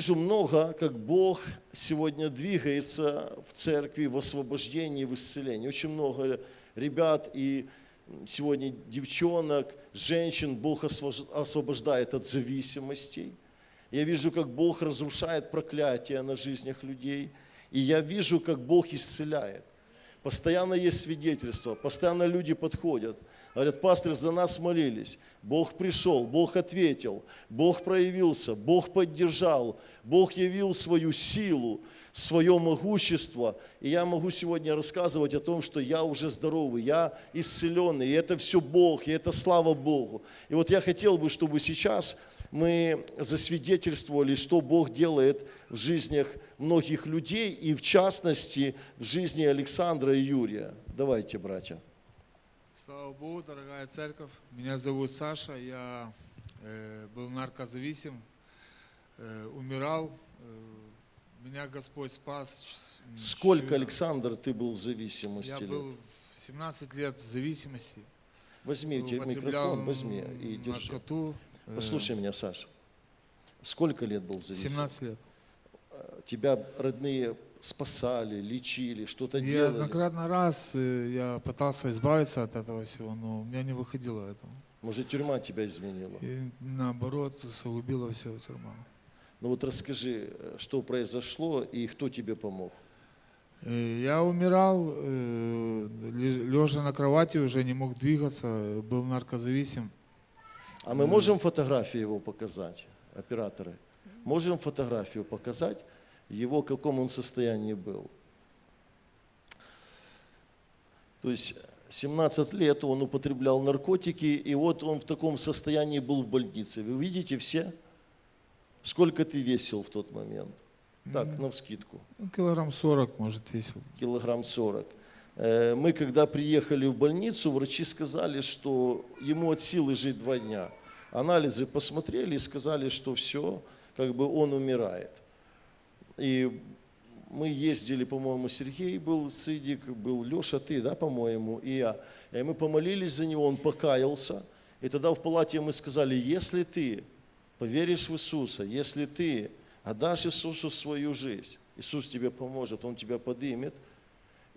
Вижу много, как Бог сегодня двигается в церкви в освобождении, в исцелении. Очень много ребят и сегодня девчонок, женщин Бог освобождает от зависимостей. Я вижу, как Бог разрушает проклятия на жизнях людей. И я вижу, как Бог исцеляет. Постоянно есть свидетельства, постоянно люди подходят. Говорят, пастор, за нас молились. Бог пришел, Бог ответил, Бог проявился, Бог поддержал, Бог явил свою силу, свое могущество. И я могу сегодня рассказывать о том, что я уже здоровый, я исцеленный, и это все Бог, и это слава Богу. И вот я хотел бы, чтобы сейчас мы засвидетельствовали, что Бог делает в жизнях многих людей, и в частности в жизни Александра и Юрия. Давайте, братья. Слава Богу, дорогая церковь. Меня зовут Саша. Я э, был наркозависим, э, умирал. Э, меня Господь спас. Сколько, Александр, ты был в зависимости? Я лет? был в 17 лет в зависимости. Возьми микрофон, возьми и держи. наркоту. э, Послушай меня, Саша. Сколько лет был в зависимости? 17 лет. Тебя родные спасали, лечили, что-то Я делали? Неоднократно раз э, я пытался избавиться от этого всего, но у меня не выходило это. Может, тюрьма тебя изменила? И наоборот, усугубило все тюрьма. Ну вот расскажи, э, что произошло и кто тебе помог? Э, Я умирал, лежа на кровати, уже не мог двигаться, был наркозависим. А мы можем фотографию его показать, операторы? Можем фотографию показать его, в каком он состоянии был? То есть 17 лет он употреблял наркотики, и вот он в таком состоянии был в больнице. Вы видите все? Сколько ты весил в тот момент? Так, навскидку. Ну, килограмм 40, может, весил. килограмм 40. Э, Мы, когда приехали в больницу, врачи сказали, что ему от силы жить два дня. Анализы посмотрели и сказали, что все, как бы он умирает. И мы ездили, по-моему, Сергей был, Сыдик, был Леша, ты, да, по-моему, и я. И мы помолились за него, он покаялся. И тогда в палате мы сказали, если ты поверишь в Иисуса, если ты отдашь Иисусу свою жизнь, Иисус тебе поможет, Он тебя подымет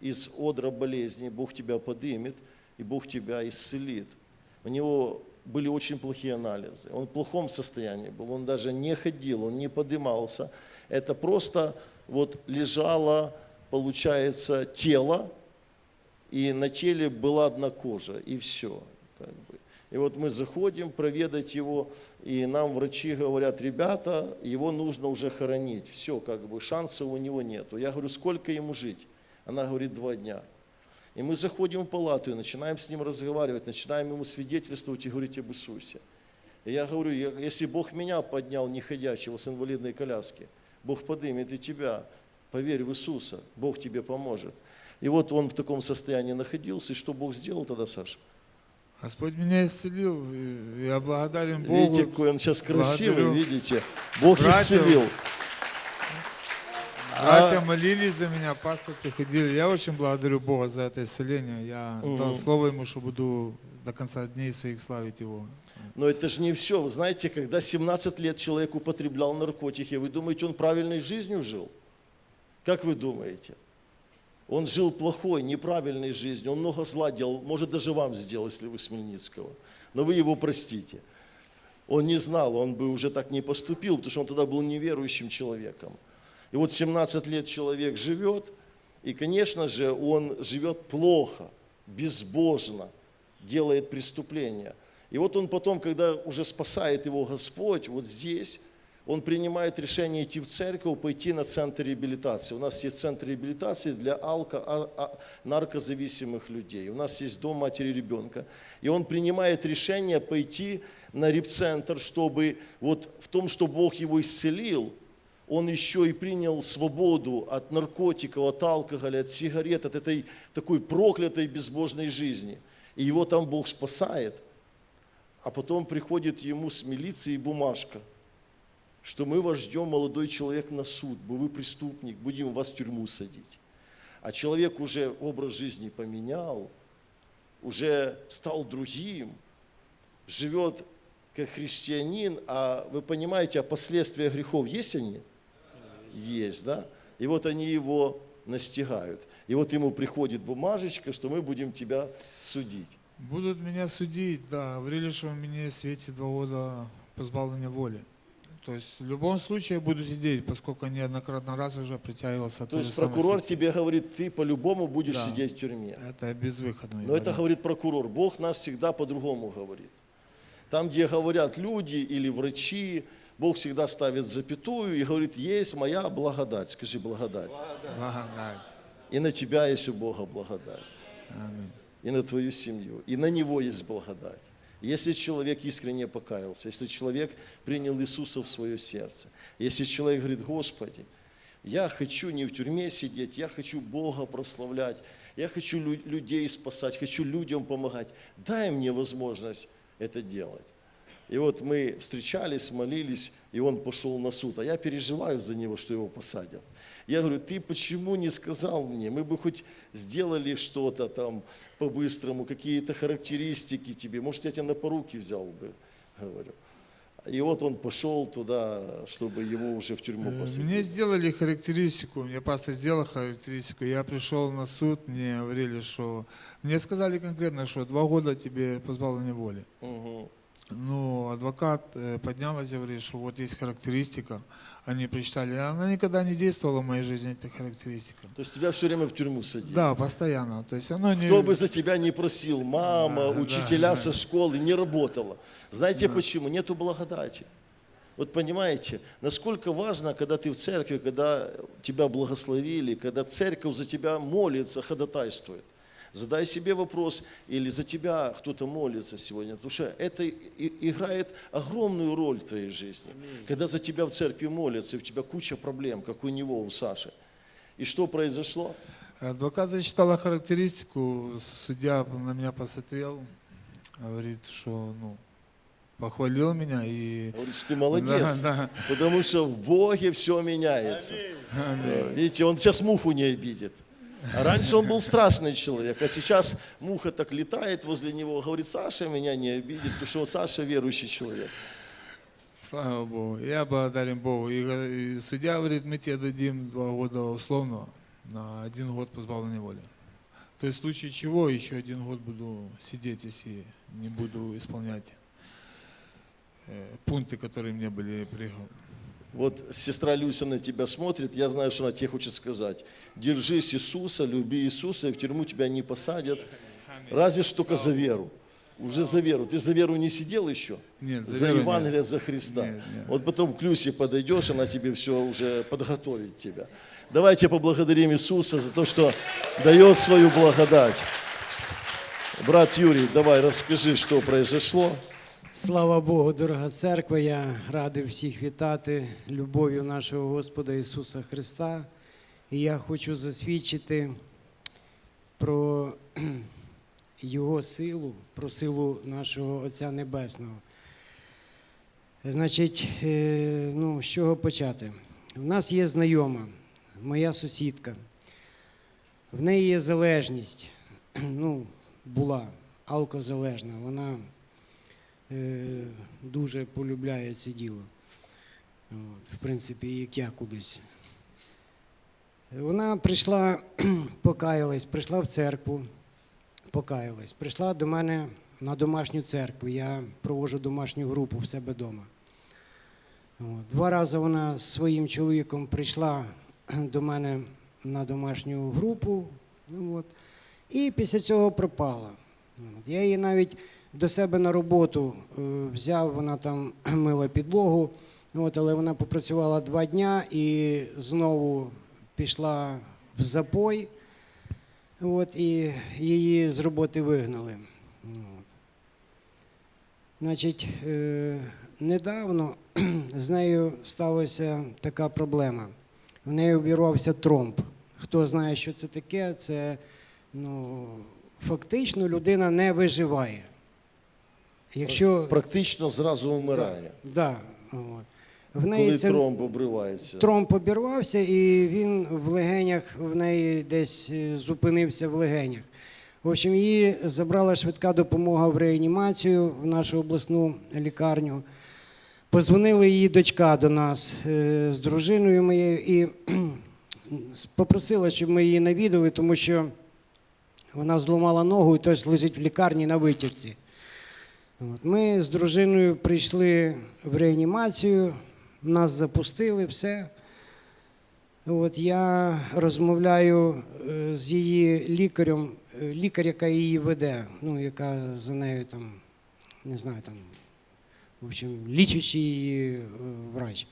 из одра болезни, Бог тебя подымет, и Бог тебя исцелит. У него были очень плохие анализы. Он в плохом состоянии был, он даже не ходил, он не подымался. Это просто вот лежало, получается, тело, и на теле была одна кожа, и все. Как бы. И вот мы заходим проведать его, и нам врачи говорят, ребята, его нужно уже хоронить. Все, как бы шанса у него нету. Я говорю, сколько ему жить? Она говорит, два дня. И мы заходим в палату и начинаем с ним разговаривать, начинаем ему свидетельствовать и говорить об Иисусе. И я говорю, «Я- если Бог меня поднял, неходячего, с инвалидной коляски, Бог поднимет и тебя. Поверь в Иисуса, Бог тебе поможет. И вот он в таком состоянии находился, и что Бог сделал тогда, Саша? Господь меня исцелил, я благодарен Богу. Видите, какой он сейчас красивый, Благодарю. видите? Бог Братьев. исцелил. Братья А- молились за меня, пастор приходили. Я очень благодарю Бога за это исцеление. Я дал Мгм. слово ему, что буду до конца дней своих славить его. Но это же не все. Вы знаете, когда 17 лет человек употреблял наркотики, вы думаете, он правильной жизнью жил? Как вы думаете? Он жил плохой, неправильной жизнью, он много зла делал, может даже вам сделал, если вы Смельницкого. Но вы его простите. Он не знал, он бы уже так не поступил, потому что он тогда был неверующим человеком. И вот 17 лет человек живет, и, конечно же, он живет плохо, безбожно, делает преступления. И вот он потом, когда уже спасает его Господь, вот здесь, он принимает решение идти в церковь, пойти на центр реабилитации. У нас есть центр реабилитации для алко, а- а- наркозависимых людей. У нас есть дом матери ребенка. И он принимает решение пойти на репцентр, чтобы вот в том, что Бог его исцелил, он еще и принял свободу от наркотиков, от алкоголя, от сигарет, от этой такой проклятой безбожной жизни. И его там Бог спасает. А потом приходит ему с милиции бумажка, что мы вас ждем, молодой человек, на суд, бо вы преступник, будем вас в тюрьму садить. А человек уже образ жизни поменял, уже стал другим, живет как христианин, а вы понимаете, а последствия грехов есть они? есть, да? И вот они его настигают. И вот ему приходит бумажечка, что мы будем тебя судить. Будут меня судить, да. Говорили, у меня светит два года позбавления воли. То есть в любом случае я буду сидеть, поскольку неоднократно раз уже притягивался. То есть прокурор сети. тебе говорит, ты по-любому будешь Да. сидеть в тюрьме. Это безвыходно. Но это говорит прокурор. Бог нас всегда по-другому говорит. Там, где говорят люди или врачи, Бог всегда ставит запятую и говорит, есть моя благодать. Скажи благодать. Благодать. И на тебя есть у Бога благодать. Аминь. И на твою семью. И на него есть благодать. Если человек искренне покаялся, если человек принял Иисуса в свое сердце, если человек говорит, Господи, я хочу не в тюрьме сидеть, я хочу Бога прославлять, я хочу лю- людей спасать, хочу людям помогать, дай мне возможность это делать. И вот мы встречались, молились, и он пошел на суд. А я переживаю за него, что его посадят. Я говорю, ты почему не сказал мне? Мы бы хоть сделали что-то там по-быстрому, какие-то характеристики тебе. Может, я тебя на поруки взял бы, говорю. И вот он пошел туда, чтобы его уже в тюрьму Э, посадить. Мне сделали характеристику, мне пастор сделал характеристику, я пришел на суд, мне говорили, что... Мне сказали конкретно, что два года тебе позбавления воли. Мгм. Ну, адвокат э, поднялась и говорит, что вот есть характеристика, они прочитали, она никогда не действовала в моей жизни, эта характеристика. То есть тебя все время в тюрьму садили. Да, постоянно, то есть оно не... Кто бы за тебя не просил, мама, Да, учителя да, со да. школы, не работало. Знаете почему? Нету благодати. Вот понимаете, насколько важно, когда ты в церкви, когда тебя благословили, когда церковь за тебя молится, ходатайствует. Задай себе вопрос, или за тебя кто-то молится сегодня, потому что это играет огромную роль в твоей жизни. Когда за тебя в церкви молятся, и у тебя куча проблем, как у него, у Саши. И что произошло? Адвокат зачитала характеристику, судья на меня посмотрел, говорит, что, ну, похвалил меня и... Говорит, что ты молодец. Да, да. Потому что в Боге все меняется. Аминь. Видите, он сейчас муху не обидит. Раньше он был страшный человек, а сейчас муха так летает возле него, говорит, Саша меня не обидит, потому что Саша верующий человек. Слава Богу. Я благодарен Богу. И, го- и судья говорит, мы тебе дадим два года условного на один год позбавления воли. То есть в случае чего еще один год буду сидеть, если не буду исполнять э, пункты, которые мне были приговорены. Вот сестра Люся на тебя смотрит, я знаю, что она тебе хочет сказать. Держись Иисуса, люби Иисуса, и в тюрьму тебя не посадят. Разве что только за веру. Уже за веру. Ты за веру не сидел еще? Нет, за за веру нет. Евангелие, за Христа. Нет, нет. Вот потом к Люсе подойдешь, она тебе все уже подготовит тебя. Давайте поблагодарим Иисуса за то, что дает свою благодать. Брат Юрий, давай расскажи, что произошло. Слава Богу, дорога церква. Я радий всіх вітати любов'ю нашого Господа Ісуса Христа. І я хочу засвідчити про Його силу, про силу нашого Отця Небесного. Значить, е, ну, з чого почати? У нас є знайома, моя сусідка. В неї є залежність. Ну, була алкозалежна. Вона дуже полюбляє це діло. В принципі, як я колись. Вона прийшла, покаялась, прийшла в церкву, покаялась, прийшла до мене на домашню церкву. Я проводжу домашню групу в себе вдома. Два рази вона з своїм чоловіком прийшла до мене на домашню групу. От. І після цього пропала. Я її навіть до себе на роботу е, взяв, вона там мила підлогу, от, але вона попрацювала два дня і знову пішла в запой, от, і її з роботи вигнали. От. Значить, е, недавно з нею сталася така проблема. В неї обірвався тромб. Хто знає, що це таке, це ну, фактично людина не виживає. Якщо Практично зразу вмирає, да, от. в неї коли це тромб обривається. тромб обірвався, і він в легенях в неї десь е, зупинився в легенях. В общем, її забрала швидка допомога в реанімацію в нашу обласну лікарню. Позвонила її дочка до нас е, з дружиною моєю і попросила, щоб ми її навідали, тому що вона зламала ногу і теж лежить в лікарні на витяжці. Ми з дружиною прийшли в реанімацію, нас запустили, все. От я розмовляю е, з її лікарем, е, лікар, яка її веде, ну, яка за нею там, не знаю, там, в общем, лічучий її е, врач.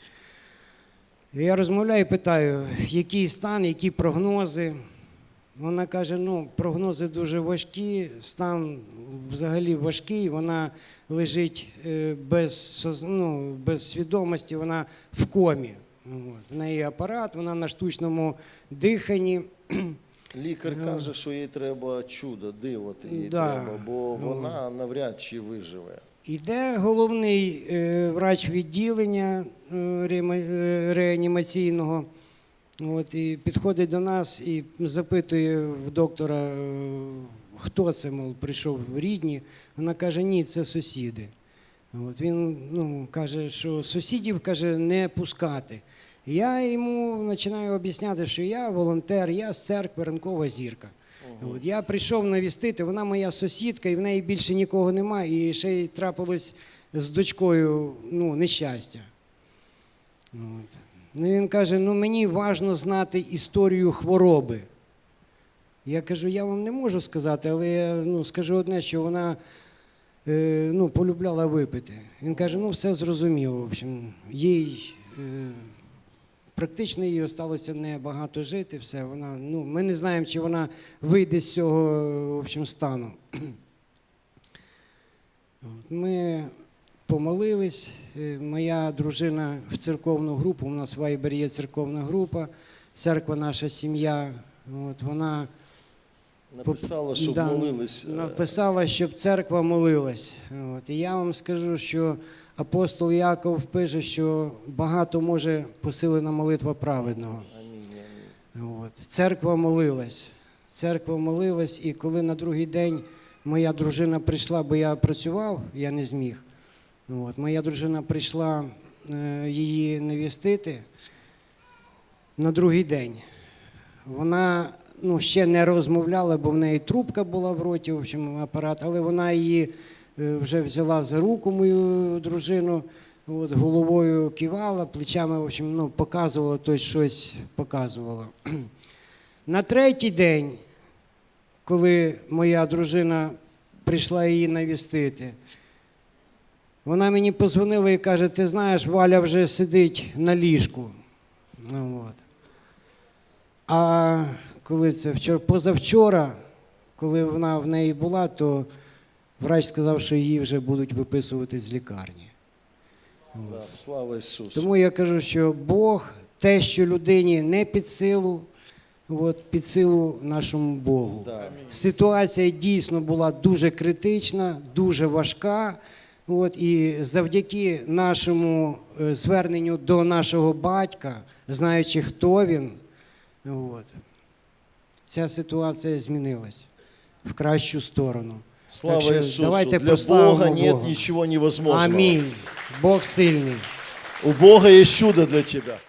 Я розмовляю і питаю, який стан, які прогнози. Вона каже: ну, прогнози дуже важкі, стан взагалі важкий, вона лежить е, без, ну, без свідомості, вона в комі. От. В неї апарат, вона на штучному диханні. Лікар Ну. каже, що їй треба чудо, диво їй Да. треба, бо вона навряд чи виживе. Іде головний е, врач відділення е, реані- реанімаційного. От, і підходить до нас і запитує в доктора, хто це, мов, прийшов рідні. Вона каже, ні, це сусіди. От, він ну, каже, що сусідів каже, не пускати. Я йому починаю об'ясняти, що я волонтер, я з церкви ранкова зірка. От, я прийшов навістити, вона моя сусідка, і в неї більше нікого немає. І ще й трапилось з дочкою ну, нещастя. От. Ну, він каже: ну мені важливо знати історію хвороби. Я кажу, я вам не можу сказати, але я ну, скажу одне, що вона е, ну, полюбляла випити. Він каже, ну все зрозуміло. В общем, їй е, практично їй осталося небагато жити. Все, вона, ну, ми не знаємо, чи вона вийде з цього в общем, стану. Ми помолились. Е, Моя дружина в церковну групу. У нас в Вайбері є церковна група, церква наша сім'я. От, вона Написала, щоб Да, молились. е, Написала, щоб церква молилась. От. І я вам скажу, що апостол Яков пише, що багато може посилена молитва праведного. Амінь, амінь. От. Церква молилась. Церква молилась, і коли на другий день моя дружина прийшла, бо я працював, я не зміг. От. Моя дружина прийшла е, її навістити на другий день. Вона ну, ще не розмовляла, бо в неї трубка була в роті, в общем, апарат, але вона її е, вже взяла за руку, мою дружину, от, головою кивала, плечами, в общем, ну, показувала, тобто щось показувала. На третій день, коли моя дружина прийшла її навістити, вона мені позвонила і каже: ти знаєш, Валя вже сидить на ліжку. Ну, от. А коли це вчора, позавчора, коли вона в неї була, то врач сказав, що її вже будуть виписувати з лікарні. Да, слава Ісусу. Тому я кажу, що Бог те, що людині не під силу, от, під силу нашому Богу. Да. Ситуація дійсно була дуже критична, дуже важка. От, і завдяки нашому е, зверненню до нашого батька, знаючи, хто він, от, ця ситуація змінилась в кращу сторону. Слава Так що Ісусу. давайте Для прославимо Бога нет Бога. ничего невозможного. Амінь. Бог сильний. У Бога есть чудо для тебя.